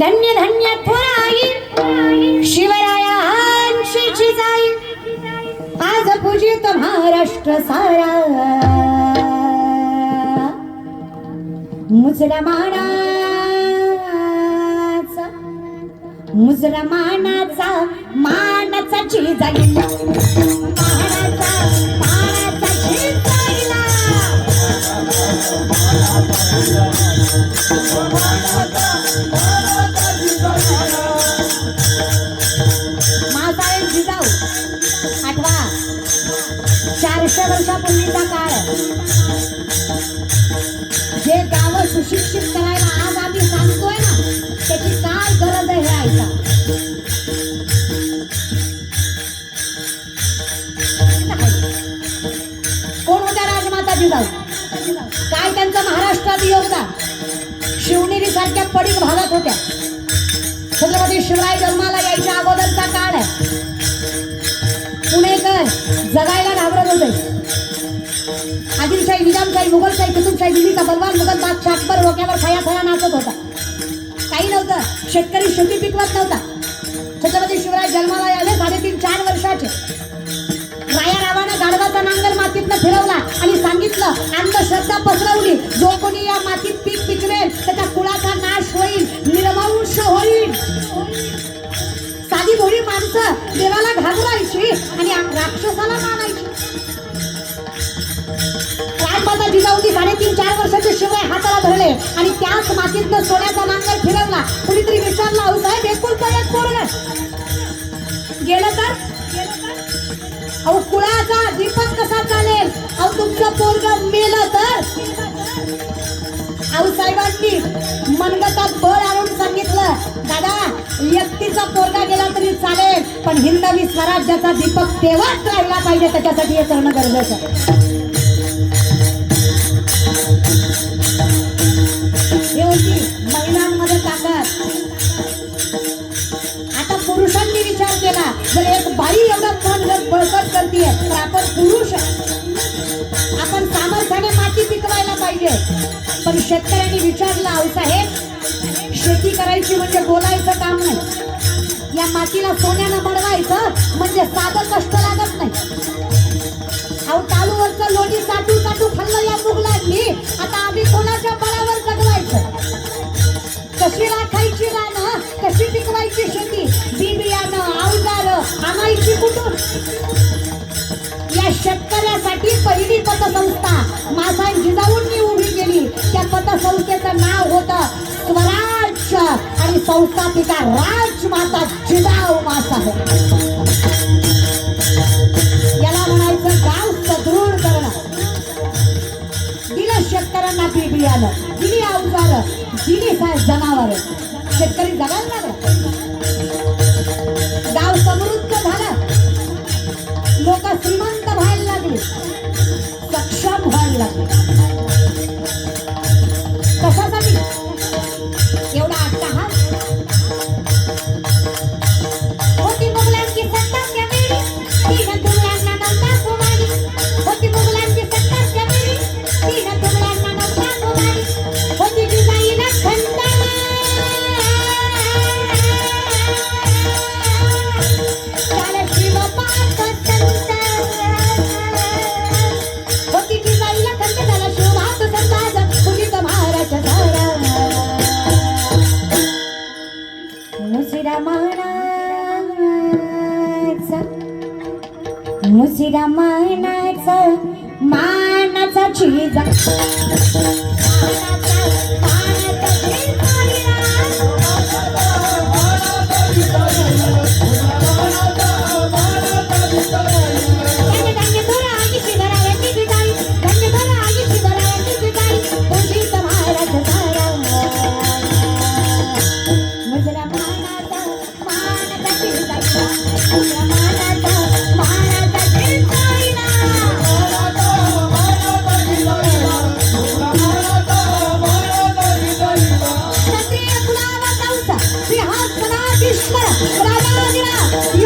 धन्य धन्य थोराई. शिवरायांशी जाई आज पूजित महाराष्ट्र सारा. मुसलमानाचा मुसलमानाचा मानाचा जाईल जे गाव सुशिक्षित करायला आज आम्ही सांगतोय ना त्याची काय गरज आहे हे ऐका. कोण होत्या राजमाता जिजाऊ काय त्यांचं महाराष्ट्रात योगदान शिवनेरी सारख्या पडीक भागात होत्या. छत्रपती शिवराय जन्माला यायच्या अगोदरचा काळ आहे. पुणेकर जगायला घाबरत होते. आदिलशाही निजामशाही मुघलशाही कुतुबशाही दिल्लीचा बलवान मुघल बादशाह अकबर डोक्यावर खया खया नाचत होता. काही नव्हतं. शेतकरी शेती पिकवत नव्हता. छत्रपती शिवराय जन्माला आले साडेतीन चार वर्षाचे. राया रावानं गाढवाचा नांगर मातीतनं फिरवला आणि सांगितलं अंधश्रद्धा पसरवली. जो कोणी या मातीत पीक पिकवेल त्याच्या कुळाचा नाश होईल निर्मांश होईल. साधी भोळी माणसं देवाला घाबरायची आणि राक्षसाला मानायची राजमाता जिजाऊनी साडेतीन चार वर्षाचे शिवाय हाताला धरले आणि त्याच मातीतनं सोन्याचा नांगर फिरवला. कुणीतरी विचारला अहो साहेब एकुलता एक पोरग गेलं तर? अहो कुळाचा दीपक कसा चालेल? अहो तुमचं पोरग मेलं तर? अहो साहेबांनी मनगटात बळ आणून सांगितलं दादा व्यक्तीचा पोरगा गेला तरी चालेल पण हिंदवी स्वराज्याचा दीपक तेव्हाच राहिला पाहिजे त्याच्यासाठी हे करणं गरजेचं बळकट करते तर आपण पुरुष आपण सामर्थ्याने माती पिकवायला पाहिजे. पण शेतकऱ्यांनी विचारलं अहो साहेब शेती करायची म्हणजे बोलायचं काम नाही. या मातीला सोन्यानं मडवायचं म्हणजे साधं कष्ट लागत नाही. अहो चालूवरचं लोणी साठू साठू खाल्लं या मुगलांनी. आता आम्ही कोणाच्या बळावर जगवायचं? कशी राखायची रानं? कशी पिकवायची शेती? कुठून या शेतकऱ्यासाठी पहिली पतसंस्था. मासाहेब जिजाऊंनी उभी केली. त्या पतसंस्थेचं नाव होतं स्वराज आणि संस्थापिका राजमाता जिजाऊ मासाहेब याला म्हणायचं गाव सदृढ करणं. दिलं शेतकऱ्यांना बी बियाणं दिली अवजार दिली जनावर. शेतकरी जगायला लागला. मुसिरा मानाचा मानाचा चिजा मुजरा Yeah.